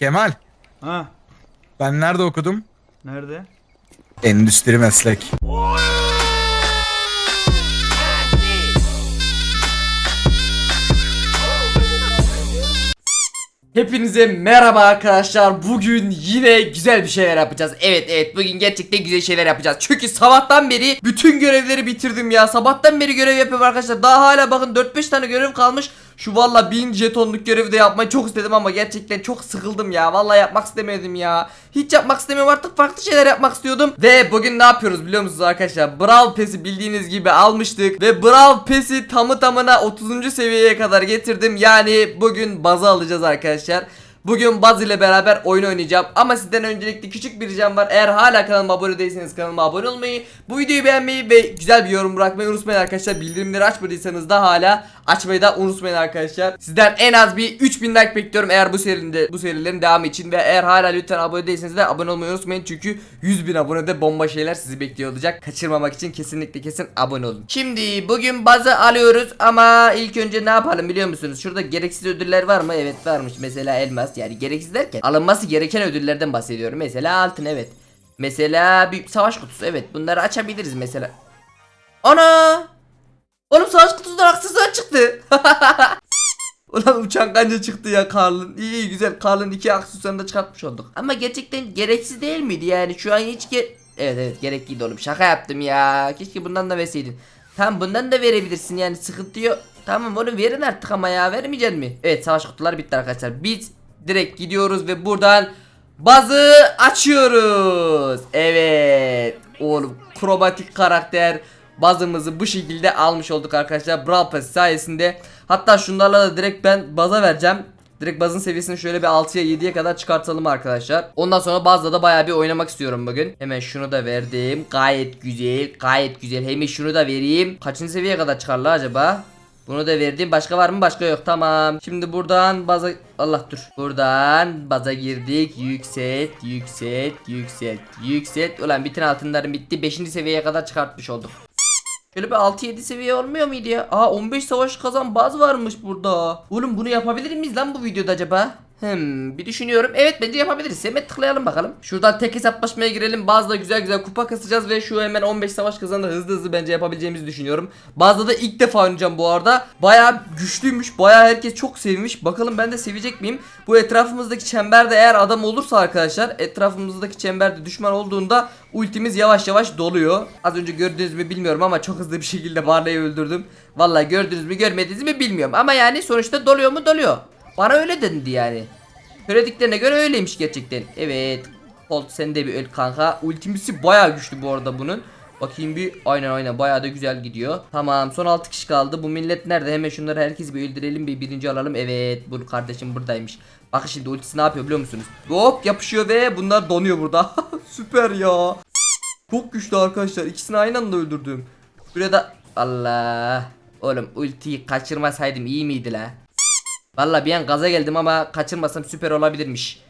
Kemal, Ha ben nerede okudum? nerede? Endüstri meslek. Hepinize merhaba arkadaşlar. Bugün yine güzel bir şeyler yapacağız. Evet evet bugün gerçekten güzel şeyler yapacağız. Çünkü sabahtan beri bütün görevleri bitirdim ya. Sabahtan beri görev yapıyorum arkadaşlar. Daha hala bakın 4-5 tane görev kalmış. Şu valla 1000 jetonluk görevi de yapmayı çok istedim ama gerçekten çok sıkıldım ya. Valla yapmak istemedim ya. Hiç yapmak istemiyorum artık farklı şeyler yapmak istiyordum. Ve bugün ne yapıyoruz biliyor musunuz arkadaşlar? Brawl Pass'i bildiğiniz gibi almıştık. Ve Brawl Pass'i tamı tamına 30. seviyeye kadar getirdim. Yani bugün bazı alacağız arkadaşlar. Bugün Baz ile beraber oyun oynayacağım. Ama sizden öncelikle küçük bir ricam var. Eğer hala kanalıma abone değilseniz kanalıma abone olmayı bu videoyu beğenmeyi ve güzel bir yorum bırakmayı unutmayın arkadaşlar. Bildirimleri açmadıysanız da hala açmayı da unutmayın arkadaşlar. Sizden en az bir 3000 like bekliyorum eğer bu serinde bu serilerin devamı için. Ve eğer hala lütfen abone değilseniz de abone olmayı unutmayın. Çünkü 100 bin abonede bomba şeyler sizi bekliyor olacak. Kaçırmamak için kesinlikle kesin abone olun. Şimdi bugün bazı alıyoruz ama ilk önce ne yapalım biliyor musunuz? Şurada gereksiz ödüller var mı? Evet varmış. Mesela elmas yani gereksiz derken alınması gereken ödüllerden bahsediyorum mesela altın evet mesela bir savaş kutusu evet bunları açabiliriz mesela ana oğlum savaş kutusundan aksesuar çıktı Ulan uçan kanca çıktı ya Karl'ın. İyi iyi güzel. Karl'ın iki aksesuarını da çıkartmış olduk. Ama gerçekten gereksiz değil miydi yani? Şu an hiç ge Evet evet gerekliydi oğlum. Şaka yaptım ya. Keşke bundan da verseydin. Tamam bundan da verebilirsin yani sıkıntı yok. Tamam oğlum verin artık ama ya vermeyecek mi? Evet savaş kutuları bitti arkadaşlar. Biz direkt gidiyoruz ve buradan bazı açıyoruz. Evet. Oğlum kromatik karakter bazımızı bu şekilde almış olduk arkadaşlar. Brawl Pass sayesinde. Hatta şunlarla da direkt ben baza vereceğim. Direkt bazın seviyesini şöyle bir 6'ya 7'ye kadar çıkartalım arkadaşlar. Ondan sonra bazda da bayağı bir oynamak istiyorum bugün. Hemen şunu da verdim. Gayet güzel. Gayet güzel. Hemen şunu da vereyim. Kaçıncı seviyeye kadar çıkarlar acaba? Bunu da verdim. Başka var mı? Başka yok. Tamam. Şimdi buradan baza... Allah dur. Buradan baza girdik. Yükselt, yükselt, yükselt, yükselt. Ulan bütün altınlarım bitti. 5. seviyeye kadar çıkartmış olduk. Şöyle bir 6-7 seviye olmuyor muydu ya? Aa 15 savaş kazan baz varmış burada. Oğlum bunu yapabilir miyiz lan bu videoda acaba? Hmm, bir düşünüyorum. Evet bence yapabiliriz. Hemen tıklayalım bakalım. Şuradan tek hesaplaşmaya girelim. Bazıda güzel güzel kupa kasacağız ve şu hemen 15 savaş kazanı hızlı hızlı bence yapabileceğimizi düşünüyorum. Bazıda da ilk defa oynayacağım bu arada. Baya güçlüymüş. Baya herkes çok sevmiş. Bakalım ben de sevecek miyim? Bu etrafımızdaki çemberde eğer adam olursa arkadaşlar etrafımızdaki çemberde düşman olduğunda ultimiz yavaş yavaş doluyor. Az önce gördünüz mü bilmiyorum ama çok hızlı bir şekilde Barley'i öldürdüm. Vallahi gördünüz mü görmediniz mi bilmiyorum ama yani sonuçta doluyor mu doluyor. Bana öyle dendi yani. Söylediklerine göre öyleymiş gerçekten. Evet. Colt sen de bir öl kanka. Ultimisi bayağı güçlü bu arada bunun. Bakayım bir aynen aynen bayağı da güzel gidiyor. Tamam son 6 kişi kaldı. Bu millet nerede? Hemen şunları herkesi bir öldürelim bir birinci alalım. Evet bu kardeşim buradaymış. Bakın şimdi ultisi ne yapıyor biliyor musunuz? Hop yapışıyor ve bunlar donuyor burada. Süper ya. Çok güçlü arkadaşlar. İkisini aynı anda öldürdüm. Buraya da Allah. Oğlum ultiyi kaçırmasaydım iyi miydi la? Valla bir an gaza geldim ama kaçırmasam süper olabilirmiş.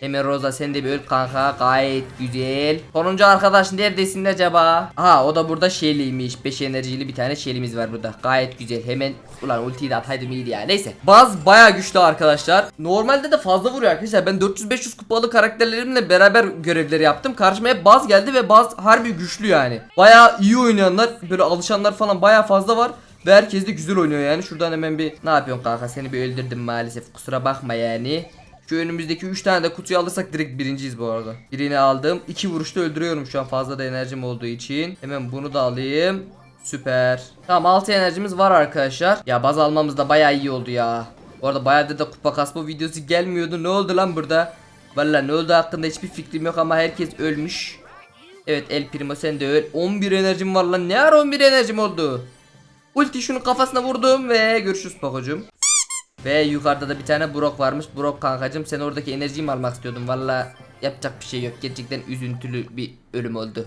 Hemen Rosa sen de bir öl kanka gayet güzel. Sonuncu arkadaş neredesin acaba? Aha o da burada şeyliymiş. 5 enerjili bir tane şeylimiz var burada. Gayet güzel. Hemen ulan ultiyi de ataydım iyiydi ya. Neyse. Baz baya güçlü arkadaşlar. Normalde de fazla vuruyor arkadaşlar. Ben 400-500 kupalı karakterlerimle beraber görevleri yaptım. Karşıma hep Baz geldi ve Baz harbi güçlü yani. Baya iyi oynayanlar böyle alışanlar falan baya fazla var. Ve herkes de güzel oynuyor yani. Şuradan hemen bir ne yapıyorsun kanka seni bir öldürdüm maalesef kusura bakma yani. Şu önümüzdeki 3 tane de kutuyu alırsak direkt birinciyiz bu arada. Birini aldım. 2 vuruşta öldürüyorum şu an fazla da enerjim olduğu için. Hemen bunu da alayım. Süper. Tamam 6 enerjimiz var arkadaşlar. Ya baz almamız da bayağı iyi oldu ya. Bu arada bayağı da kupa kasma videosu gelmiyordu. Ne oldu lan burada? Valla ne oldu hakkında hiçbir fikrim yok ama herkes ölmüş. Evet El Primo sen de öl. 11 enerjim var lan. Ne ara 11 enerjim oldu? Ulti şunun kafasına vurdum ve görüşürüz Pako'cum. Ve yukarıda da bir tane Brock varmış. Brock kankacım sen oradaki enerjiyi mi almak istiyordun? Valla yapacak bir şey yok. Gerçekten üzüntülü bir ölüm oldu.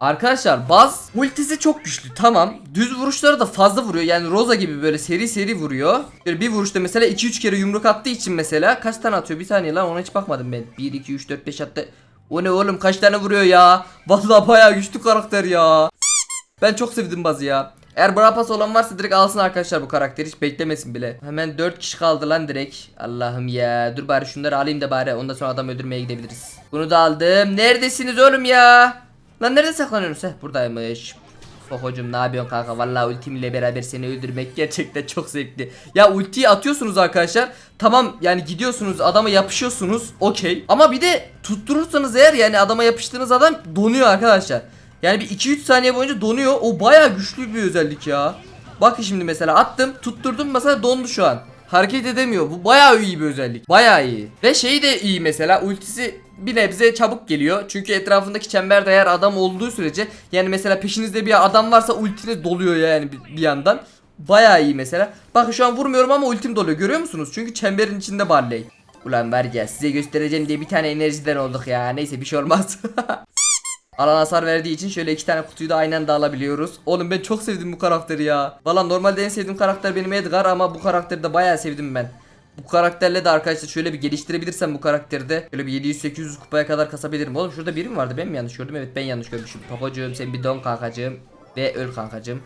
Arkadaşlar Baz ultisi çok güçlü tamam düz vuruşları da fazla vuruyor yani Rosa gibi böyle seri seri vuruyor böyle bir vuruşta mesela 2-3 kere yumruk attığı için mesela kaç tane atıyor bir saniye lan ona hiç bakmadım ben 1 2 3 4 5 attı o ne oğlum kaç tane vuruyor ya vallahi bayağı güçlü karakter ya ben çok sevdim Baz'ı ya Eğer Brawl olan varsa direkt alsın arkadaşlar bu karakteri hiç beklemesin bile. Hemen 4 kişi kaldı lan direkt. Allah'ım ya. Dur bari şunları alayım da bari ondan sonra adam öldürmeye gidebiliriz. Bunu da aldım. Neredesiniz oğlum ya? Lan nerede saklanıyorsunuz? Heh buradaymış. Fohocum ne yapıyorsun kanka? Vallahi ultimle beraber seni öldürmek gerçekten çok zevkli. Ya ultiyi atıyorsunuz arkadaşlar. Tamam yani gidiyorsunuz adama yapışıyorsunuz. Okey. Ama bir de tutturursanız eğer yani adama yapıştığınız adam donuyor arkadaşlar. Yani bir 2-3 saniye boyunca donuyor. O baya güçlü bir özellik ya. Bakın şimdi mesela attım, tutturdum mesela dondu şu an. Hareket edemiyor. Bu bayağı iyi bir özellik. Bayağı iyi. Ve şeyi de iyi mesela ultisi bir nebze çabuk geliyor. Çünkü etrafındaki çemberde eğer adam olduğu sürece yani mesela peşinizde bir adam varsa ultiniz doluyor yani bir, yandan. Bayağı iyi mesela. Bakın şu an vurmuyorum ama ultim doluyor. Görüyor musunuz? Çünkü çemberin içinde Barley. Ulan var ya size göstereceğim diye bir tane enerjiden olduk ya. Neyse bir şey olmaz. Alan hasar verdiği için şöyle iki tane kutuyu da aynı anda alabiliyoruz. Oğlum ben çok sevdim bu karakteri ya. Valla normalde en sevdiğim karakter benim Edgar ama bu karakteri de bayağı sevdim ben. Bu karakterle de arkadaşlar şöyle bir geliştirebilirsem bu karakteri de şöyle bir 700-800 kupaya kadar kasabilirim. Oğlum şurada biri mi vardı ben mi yanlış gördüm? Evet ben yanlış görmüşüm. Papacığım sen bir don kankacığım ve öl kankacığım.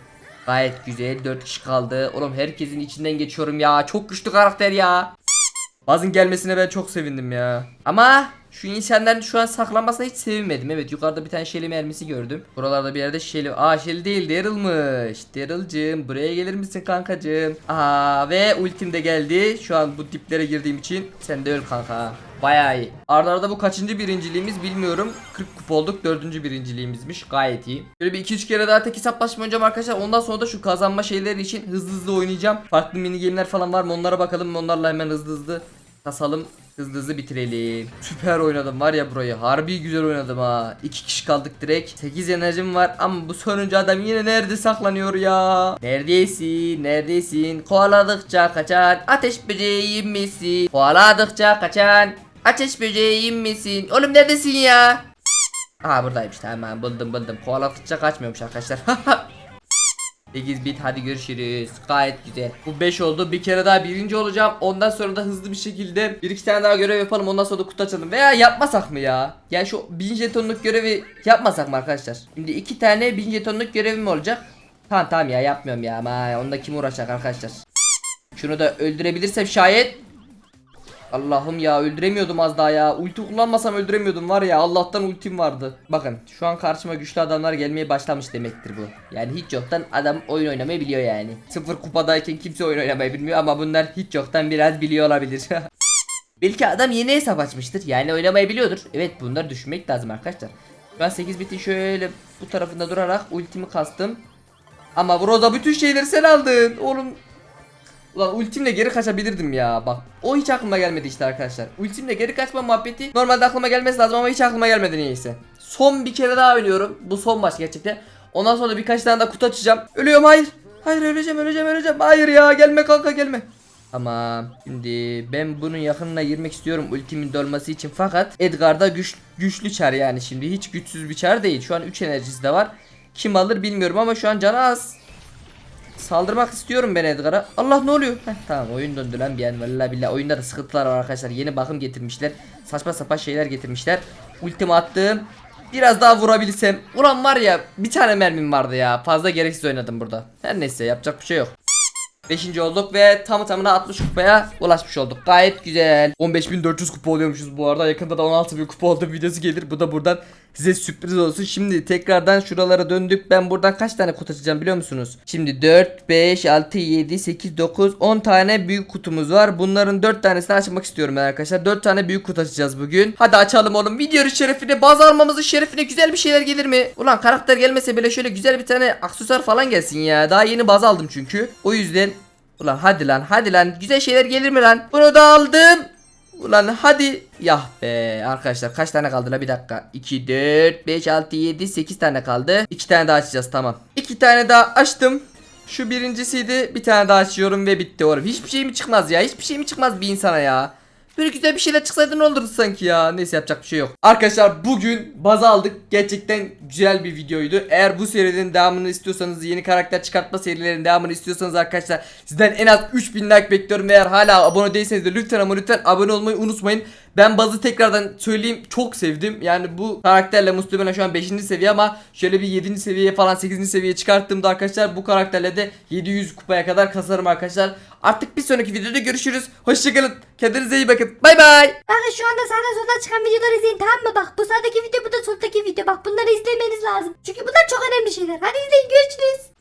Gayet güzel 4 kişi kaldı. Oğlum herkesin içinden geçiyorum ya. Çok güçlü karakter ya. Bazın gelmesine ben çok sevindim ya. Ama şu insanların şu an saklanmasına hiç sevinmedim. Evet yukarıda bir tane Shelly mermisi gördüm. Buralarda bir yerde Shelly. Aa Shelly değil Daryl'mış. Daryl'cığım buraya gelir misin kankacığım? Aa ve ultim de geldi. Şu an bu diplere girdiğim için sen de öl kanka. Bayağı iyi. Arda bu kaçıncı birinciliğimiz bilmiyorum. 40 kupa olduk. Dördüncü birinciliğimizmiş. Gayet iyi. Böyle bir 2-3 kere daha tek hesaplaşma oynayacağım arkadaşlar. Ondan sonra da şu kazanma şeyleri için hızlı hızlı oynayacağım. Farklı mini game'ler falan var mı onlara bakalım. Onlarla hemen hızlı hızlı kasalım. Hızlı hızlı bitirelim. Süper oynadım var ya burayı. Harbi güzel oynadım ha. İki kişi kaldık direkt. 8 enerjim var ama bu sonuncu adam yine nerede saklanıyor ya? Neredesin? Neredesin? Kovaladıkça kaçan ateş böceğim misin? Kovaladıkça kaçan ateş böceğim misin? Oğlum neredesin ya? Aha buradaymış tamam buldum buldum. Kovaladıkça kaçmıyormuş arkadaşlar. 8 bit hadi görüşürüz. Gayet güzel. Bu 5 oldu. Bir kere daha birinci olacağım. Ondan sonra da hızlı bir şekilde bir iki tane daha görev yapalım. Ondan sonra da kutu açalım. Veya yapmasak mı ya? Yani şu 1000 jetonluk görevi yapmasak mı arkadaşlar? Şimdi iki tane 1000 jetonluk görevim olacak. Tamam tamam ya yapmıyorum ya ama onda kim uğraşacak arkadaşlar? Şunu da öldürebilirsem şayet Allah'ım ya öldüremiyordum az daha ya. Ulti kullanmasam öldüremiyordum var ya. Allah'tan ultim vardı. Bakın şu an karşıma güçlü adamlar gelmeye başlamış demektir bu. Yani hiç yoktan adam oyun oynamayı biliyor yani. Sıfır kupadayken kimse oyun oynamayı bilmiyor ama bunlar hiç yoktan biraz biliyor olabilir. Belki adam yeni hesap açmıştır. Yani oynamayı biliyordur. Evet bunları düşünmek lazım arkadaşlar. Ben 8 bitin şöyle bu tarafında durarak ultimi kastım. Ama burada bütün şeyleri sen aldın. Oğlum Ulan ultimle geri kaçabilirdim ya. Bak o hiç aklıma gelmedi işte arkadaşlar. Ultimle geri kaçma muhabbeti normalde aklıma gelmesi lazım ama hiç aklıma gelmedi niyeyse. Son bir kere daha oynuyorum bu son maç gerçekten. Ondan sonra birkaç tane daha kutu açacağım. Ölüyorum hayır. Hayır öleceğim öleceğim öleceğim. Hayır ya gelme kanka gelme. Tamam şimdi ben bunun yakınına girmek istiyorum ultimin dolması için. Fakat Edgar'da güç, güçlü çar yani şimdi. Hiç güçsüz bir çar değil. Şu an 3 enerjisi de var. Kim alır bilmiyorum ama şu an canı az Saldırmak istiyorum ben Edgar'a. Allah ne oluyor? Heh, tamam oyun döndü lan bir an. Vallahi billahi oyunda da sıkıntılar var arkadaşlar. Yeni bakım getirmişler. Saçma sapan şeyler getirmişler. Ultimi attım. Biraz daha vurabilsem. Ulan var ya bir tane mermim vardı ya. Fazla gereksiz oynadım burada. Her neyse yapacak bir şey yok. 5. olduk ve tamı tamına 60 kupaya ulaşmış olduk. Gayet güzel. 15.400 kupa oluyormuşuz bu arada. Yakında da 16.000 kupa oldu videosu gelir. Bu da buradan size sürpriz olsun. Şimdi tekrardan şuralara döndük. Ben buradan kaç tane kutu açacağım biliyor musunuz? Şimdi 4, 5, 6, 7, 8, 9, 10 tane büyük kutumuz var. Bunların 4 tanesini açmak istiyorum arkadaşlar. 4 tane büyük kutu açacağız bugün. Hadi açalım oğlum. Videonun şerefine, baz almamızın şerefine güzel bir şeyler gelir mi? Ulan karakter gelmese bile şöyle güzel bir tane aksesuar falan gelsin ya. Daha yeni baz aldım çünkü. O yüzden Ulan hadi lan hadi lan güzel şeyler gelir mi lan? Bunu da aldım. Ulan hadi. Yah be arkadaşlar kaç tane kaldı la bir dakika. 2, 4, 5, 6, 7, 8 tane kaldı. 2 tane daha açacağız tamam. 2 tane daha açtım. Şu birincisiydi. Bir tane daha açıyorum ve bitti oğlum. Hiçbir şey mi çıkmaz ya? Hiçbir şey mi çıkmaz bir insana ya? Böyle güzel bir şeyler çıksaydı ne olurdu sanki ya. Neyse yapacak bir şey yok. Arkadaşlar bugün baz aldık. Gerçekten güzel bir videoydu. Eğer bu serinin devamını istiyorsanız yeni karakter çıkartma serilerinin devamını istiyorsanız arkadaşlar sizden en az 3000 like bekliyorum. Eğer hala abone değilseniz de lütfen ama lütfen abone olmayı unutmayın. Ben Baz'ı tekrardan söyleyeyim çok sevdim. Yani bu karakterle muhtemelen şu an 5. seviye ama şöyle bir 7. seviyeye falan 8. seviyeye çıkarttığımda arkadaşlar bu karakterle de 700 kupaya kadar kasarım arkadaşlar. Artık bir sonraki videoda görüşürüz. Hoşçakalın. Kendinize iyi bakın. Bay bay. Bakın şu anda sağdan soldan çıkan videoları izleyin tamam mı? Bak bu sağdaki video bu da soldaki video. Bak bunları izlemeniz lazım. Çünkü bunlar çok önemli şeyler. Hadi izleyin görüşürüz.